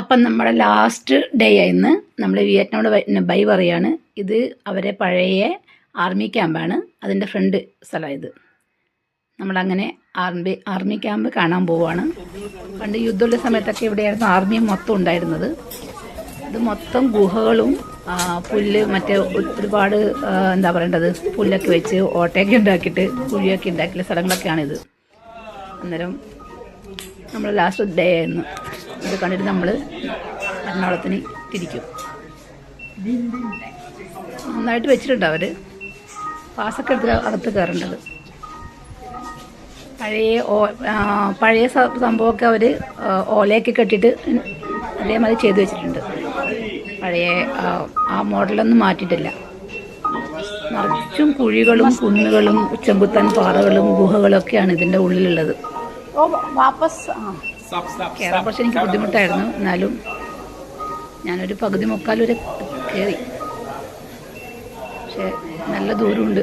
അപ്പം നമ്മുടെ last day ആയിരുന്നു നമ്മൾ വിയറ്റ്നാമോട് ബൈ പറയാണ്. ഇത് അവരെ പഴയ ആർമി ക്യാമ്പാണ് അതിന്റെ ഫ്രണ്ട് സ്ഥലം ഇത്. നമ്മളങ്ങനെ ആർമി ആർമി ക്യാമ്പ് കാണാൻ പോവുകയാണ് പണ്ട് യുദ്ധമുള്ള സമയത്തൊക്കെ ഇവിടെയായിരുന്നു ആർമി മൊത്തം ഉണ്ടായിരുന്നത്. ഇത് മൊത്തം ഗുഹകളും പുല്ല് മറ്റേ ഒരുപാട് എന്താ പറയേണ്ടത്? പുല്ലൊക്കെ വെച്ച് ഓട്ടയൊക്കെ ഉണ്ടാക്കിയിട്ട് കുഴിയൊക്കെ ഉണ്ടാക്കിയ സ്ഥലങ്ങളൊക്കെയാണിത്. അന്നേരം നമ്മൾ ലാസ്റ്റ് ഡേ ആയിരുന്നു. ഇത് കണ്ടിട്ട് നമ്മൾ എറണാകുളത്തിന് തിരിക്കും. നന്നായിട്ട് വെച്ചിട്ടുണ്ട് അവർ പാസൊക്കെ എടുത്ത് അകത്ത് കയറേണ്ടത്. പഴയ ഓ പഴയ സംഭവമൊക്കെ അവർ ഓലയൊക്കെ കെട്ടിയിട്ട് അതേമാതിരി ചെയ്തു വെച്ചിട്ടുണ്ട്. പഴയ ആ, മോഡലൊന്നും മാറ്റിയിട്ടില്ല. നിറച്ചും കുഴികളും കുന്നുകളും ചെമ്പുത്താൻ പാറകളും ഗുഹകളൊക്കെയാണ് ഇതിന്റെ ഉള്ളിലുള്ളത്. ഓ വാപ്പസ് ആ. കയറാൻ കുറച്ച് എനിക്ക് ബുദ്ധിമുട്ടായിരുന്നു. എന്നാലും ഞാനൊരു പകുതി മുക്കാൽ വരെ കയറി പക്ഷേ നല്ല ദൂരമുണ്ട്.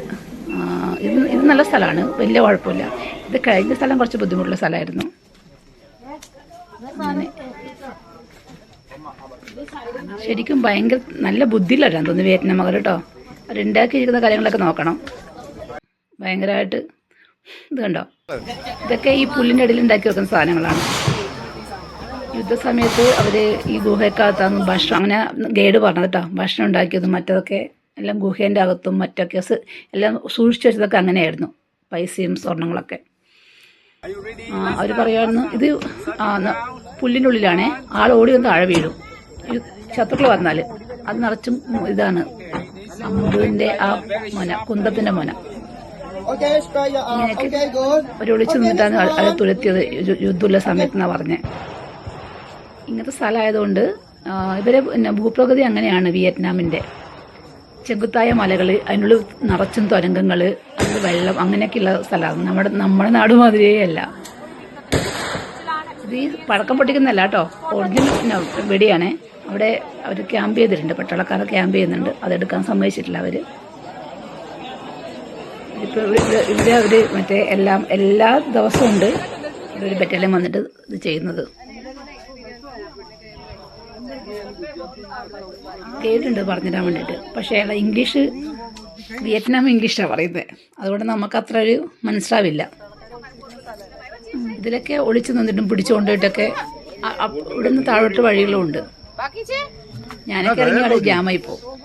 ഇത് ഇത് നല്ല സ്ഥലമാണ്. വലിയ കുഴപ്പമില്ല. ഇത് കഴിഞ്ഞ സ്ഥലം കുറച്ച് ബുദ്ധിമുട്ടുള്ള സ്ഥലമായിരുന്നു. അങ്ങനെ. ശരിക്കും ഭയങ്കര നല്ല ബുദ്ധിയിലാണ് തോന്നുന്നു വിയറ്റ്നാം മകൾ കേട്ടോ. അവരുണ്ടാക്കിയിരിക്കുന്ന കാര്യങ്ങളൊക്കെ നോക്കണം. ഭയങ്കരമായിട്ട് ഇത് കണ്ടോ? ഇതൊക്കെ ഈ പുല്ലിന്റെ ഇടയിൽ ഉണ്ടാക്കി വെക്കുന്ന സാധനങ്ങളാണ്. യുദ്ധസമയത്ത് അവർ ഈ ഗുഹയ്ക്കകത്താണ് ഭക്ഷണം അങ്ങനെ ഗൈഡ് പറഞ്ഞത് കേട്ടോ ഭക്ഷണം ഉണ്ടാക്കിയതും മറ്റതൊക്കെ എല്ലാം ഗുഹേന്റെ അകത്തും മറ്റൊക്കെ എല്ലാം സൂക്ഷിച്ചു വെച്ചതൊക്കെ അങ്ങനെയായിരുന്നു. പൈസയും സ്വർണങ്ങളൊക്കെ. അവർ പറയുമായിരുന്നു ഇത് പുല്ലിന്റെ ഉള്ളിലാണേ ആൾ ഓടി വന്ന് താഴെ വീഴും. ശത്രുക്കൾ വന്നാൽ അത് നിറച്ചും ഇതാണ്. അമ്പുവിന്റെ ആ മൊന കുന്തത്തിന്റെ മൊന. ഇങ്ങനെയൊക്കെ. അവർ ഒളിച്ചു നിന്നിട്ടാണ് അത് തുരത്തിയത് യുദ്ധമുള്ള സമയത്തെന്നാണ് പറഞ്ഞത് ഇങ്ങനത്തെ സ്ഥലമായതുകൊണ്ട് ഇവരെ പിന്നെ ഭൂപ്രകൃതി അങ്ങനെയാണ് വിയറ്റ്നാമിന്റെ ചെങ്കുത്തായ മലകൾ അതിനുള്ളിൽ നിറച്ചും തുരങ്കങ്ങൾ അതിൽ വെള്ളം അങ്ങനെയൊക്കെയുള്ള സ്ഥലമാണ് നമ്മുടെ നമ്മുടെ നാട് മാതിരിയേ അല്ല ഇത് ഈ പഴക്കം പൊട്ടിക്കുന്നല്ല കേട്ടോ. ഒറിജിനൽ വെടിയാണേ. അവിടെ അവർ ക്യാമ്പ് ചെയ്തിട്ടുണ്ട്. പട്ടാളക്കാരെ ക്യാമ്പ് ചെയ്യുന്നുണ്ട്. അതെടുക്കാൻ സമ്മതിച്ചിട്ടില്ല അവർ ഇപ്പോൾ ഇവിടെ ഇവിടെ അവർ മറ്റേ എല്ലാം എല്ലാ ദിവസവും ഉണ്ട്. ഇവർ ബറ്റാലിയൻ വന്നിട്ട് ഇത് ചെയ്യുന്നത്. കേട്ടിട്ടുണ്ട് പറഞ്ഞുതരാൻ വേണ്ടിയിട്ട്. പക്ഷേ അയാൾ ഇംഗ്ലീഷ് വിയറ്റ്നാം ഇംഗ്ലീഷാണ് പറയുന്നത് അതുകൊണ്ട് നമുക്ക് അത്ര ഒരു മനസ്സിലാവില്ല. ഇതിലൊക്കെ ഒളിച്ചു നിന്നിട്ടും പിടിച്ചു കൊണ്ടുപോയിട്ടൊക്കെ അ- അ- ഇവിടുന്ന് താഴോട്ട് വഴികളുമുണ്ട് ഞാനൊക്കെ ഇറങ്ങി അവിടെ ജാമായി പോകും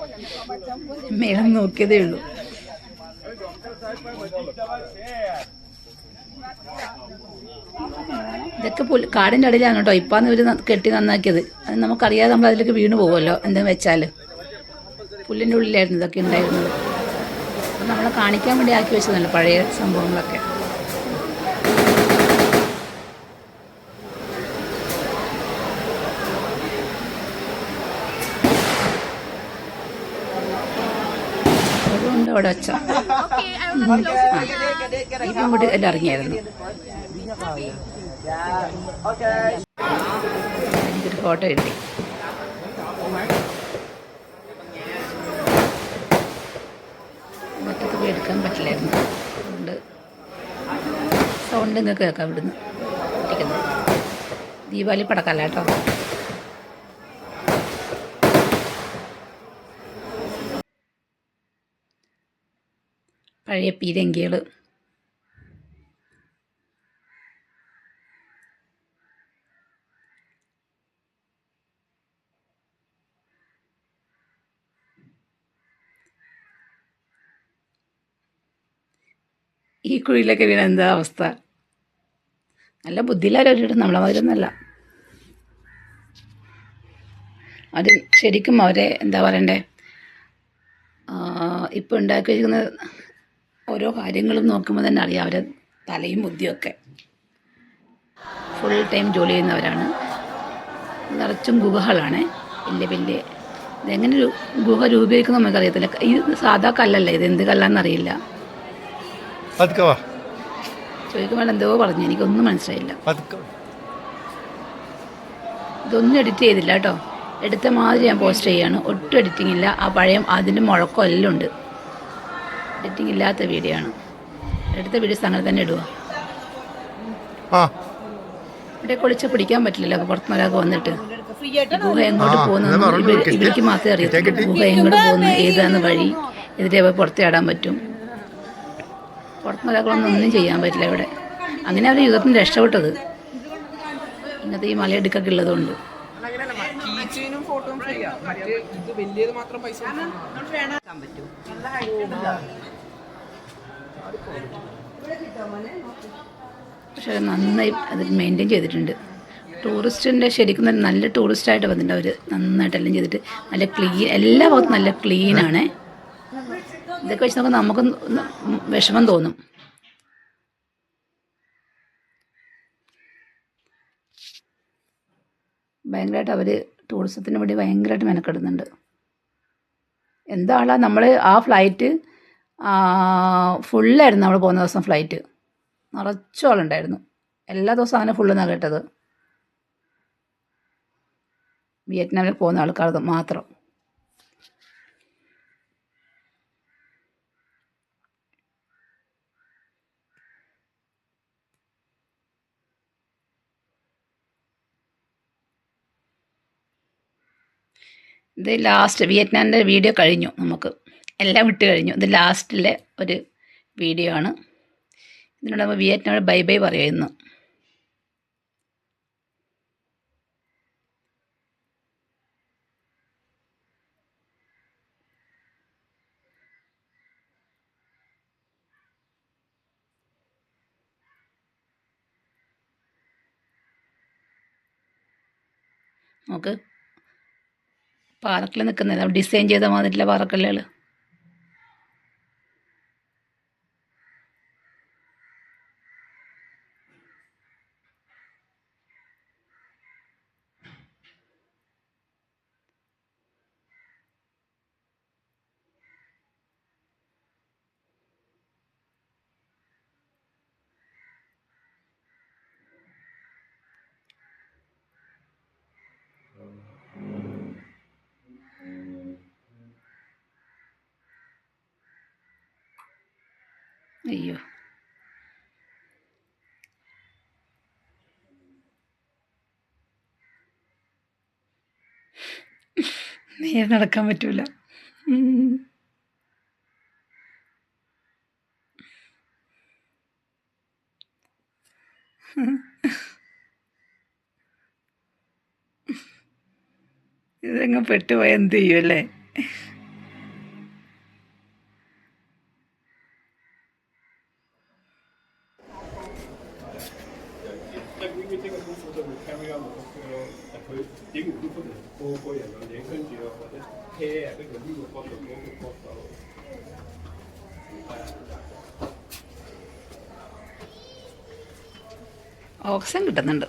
മേളം നോക്കിയതേ ഉള്ളൂ. ഇതൊക്കെ പുല്ല് കാടിന്റെ അടിയിലാണ് കേട്ടോ. ഇപ്പാന്ന് ഇവർ കെട്ടി നന്നാക്കിയത്. അത് നമുക്കറിയാതെ നമ്മൾ അതിലേക്ക് വീണ് പോകുമല്ലോ എന്തെങ്കിലും വെച്ചാൽ പുല്ലിന്റെ ഉള്ളിലായിരുന്നു ഇതൊക്കെ ഉണ്ടായിരുന്നത്. അപ്പം നമ്മളെ കാണിക്കാൻ വേണ്ടി ആക്കി വെച്ചതല്ലോ പഴയ സംഭവങ്ങളൊക്കെ. അവിടെ വെച്ച. എല്ലാം ഇറങ്ങിയായിരുന്നു. ഫോട്ടോ കിട്ടി മറ്റത്ത് പോയി എടുക്കാൻ പറ്റില്ലായിരുന്നു അതുകൊണ്ട് സൗണ്ട് നിങ്ങൾക്ക് കേൾക്കാം ഇവിടുന്ന് ഇരിക്കുന്നത് ദീപാവലി പടക്കല്ല കേട്ടോ പഴയ പീരങ്കികൾ ഈ കുഴിയിലൊക്കെ വീണ എന്താ അവസ്ഥ? നല്ല ബുദ്ധിയില്ലാരും നമ്മളെ മാതിരൊന്നല്ല അത് ശരിക്കും അവരെ എന്താ പറയണ്ടേ? ഇപ്പോൾ ഉണ്ടാക്കി വെച്ചിരിക്കുന്ന ഓരോ കാര്യങ്ങളും നോക്കുമ്പോൾ തന്നെ അറിയാം അവരെ തലയും ബുദ്ധിയൊക്കെ. ഫുൾ ടൈം ജോലി ചെയ്യുന്നവരാണ്. നിറച്ചും ഗുഹകളാണ്. വലിയ വലിയ ഇതെങ്ങനെ ഗുഹ രൂപീകരിക്കുന്ന നമുക്കറിയത്തില്ല. ഇത് സാധാ കല്ലല്ല ഇത് എന്ത് കല്ലാന്നറിയില്ല പതുക്കെ വാ. ചോദിക്കുമ്പോൾ എന്തോ പറഞ്ഞു. എനിക്കൊന്നും മനസ്സിലായില്ല. പതുക്കെ ഇതൊന്നും എഡിറ്റ് ചെയ്തില്ല കേട്ടോ. എടുത്ത മാതിരി ഞാൻ പോസ്റ്റ് ചെയ്യാണ് ഒട്ടും എഡിറ്റിംഗ് ഇല്ല. ആ പഴയ അതിന്റെ മുഴക്കം എല്ലാം ഉണ്ട്. എഡിറ്റിംഗ് ഇല്ലാത്ത വീഡിയോ ആണ്. എടുത്ത വീഡിയോസ് അങ്ങനെ തന്നെ ഇടുക. ആ. ഇവിടെ കുളിച്ച് പിടിക്കാൻ പറ്റില്ലല്ലോ. ഒരാൾക്ക് വന്നിട്ട്. ഗുഹ എങ്ങോട്ട് ആ, പോകുന്നു? എന്നാ ഇവർക്ക് മാത്രമേ അറിയത്തുള്ളൂ. ഗുഹ എങ്ങോട്ട് പോകുന്നു? ഏതാണ് വഴി. ഇതിലെ പോയി പുറത്ത് പറ്റും. പുറത്തുനിന്ന് ഒരാൾക്കൊന്നും ഒന്നും ചെയ്യാൻ പറ്റില്ല ഇവിടെ. അങ്ങനെ അവർ യുഗത്തിന് രക്ഷപ്പെട്ടത്. ഇങ്ങനത്തെ ഈ മലയിടുക്കൊക്കെ ഉള്ളതുകൊണ്ട്. പക്ഷെ നന്നായി അത് മെയിന്റെയിൻ ചെയ്തിട്ടുണ്ട്. ടൂറിസ്റ്റിന്റെ ശരിക്കും നല്ല നല്ല ടൂറിസ്റ്റായിട്ട് വന്നിട്ടുണ്ട് അവർ നന്നായിട്ടെല്ലാം ചെയ്തിട്ട് നല്ല ക്ലീൻ എല്ലാ ഭാഗത്തും നല്ല ക്ലീനാണ് ഇതൊക്കെ വെച്ച് നോക്കുമ്പോൾ നമുക്ക് വിഷമം തോന്നും. ഭയങ്കരമായിട്ട് അവർ ടൂറിസത്തിന് വേണ്ടി ഭയങ്കരമായിട്ട് മെനക്കെടുന്നുണ്ട്. എന്താണ് നമ്മൾ ആ ഫ്ലൈറ്റ് ഫുള്ളായിരുന്നു നമ്മൾ പോകുന്ന ദിവസം ഫ്ലൈറ്റ് നിറച്ചോളുണ്ടായിരുന്നു. എല്ലാ ദിവസവും അങ്ങനെ ഫുള്ളെന്നാണ് കേട്ടത്. വിയറ്റ്നാമിൽ പോകുന്ന ആൾക്കാർ മാത്രം. ഇത് ലാസ്റ്റ് വിയറ്റ്നാമിന്റെ വീഡിയോ കഴിഞ്ഞു നമുക്ക്. എല്ലാം വിട്ട് കഴിഞ്ഞു. ഇത് ലാസ്റ്റിലെ ഒരു വീഡിയോ ആണ്. ഇതിനോട് നമ്മൾ വിയറ്റ്നാമിൽ ബൈ ബൈ പറയുന്നു. നമുക്ക് പാറക്കല്ല് നിൽക്കുന്നത്. ഡിസൈൻ ചെയ്ത മാതിരിയുള്ള പാറക്കല്ലുകൾ അയ്യോ. നേരെ നടക്കാൻ പറ്റൂല. ഇതെങ്ങ പെട്ടുപോയ എന്ത് ചെയ്യും അല്ലേ? ഓക്സിജൻ കിട്ടുന്നുണ്ട്.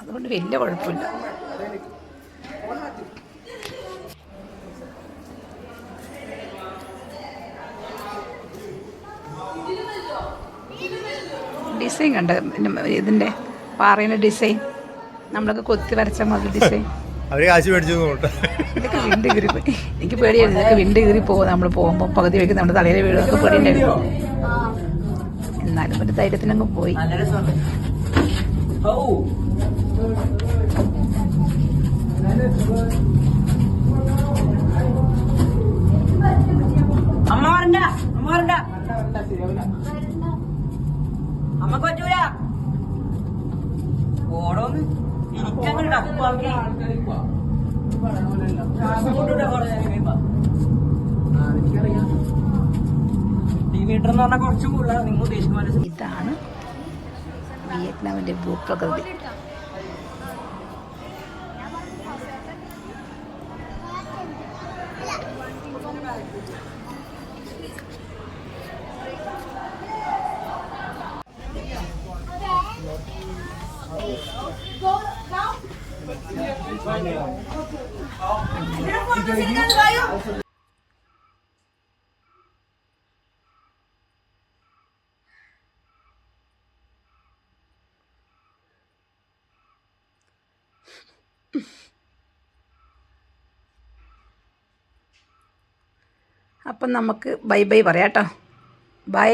അതുകൊണ്ട് വലിയ കുഴപ്പമില്ല. ഡിസൈൻ കണ്ട് ഇതിന്റെ പാറയുടെ ഡിസൈൻ നമ്മളൊക്കെ കൊത്തി വരച്ച മതി ഡിസൈൻ അവർ കാശ് മേടിച്ചു തോന്നുന്നു. ഇതൊക്കെ വിണ്ട് കീറി പോയി. എനിക്ക് പേടിയായിരുന്നു ഇതൊക്കെ വിണ്ട് കീറി പോകും നമ്മൾ പോകുമ്പോൾ പകുതി വയ്ക്കും നമ്മുടെ തലയിലെ വീടൊക്കെ പേടിയുണ്ടായിരുന്നു. എന്നാലും ഒരു ധൈര്യത്തിനങ്ങ് പോയി. അമ്മ വരണ്ട അമ്മ വരണ്ട. അമ്മയ്ക്ക് പറ്റൂല. ഓടോന്ന് ഇരിക്കാൻ ടപ്പാക്കി മീറ്റർ എന്ന് പറഞ്ഞാൽ കുറച്ചും കൂടുതലാണ് നിങ്ങൾ ഉദ്ദേശിക്കുന്ന ഇതാണ് വിയറ്റ്നാമിന്റെ ഭൂപ്രകൃതി. അപ്പം നമുക്ക് ബൈ ബൈ പറയാം കേട്ടോ ബൈ.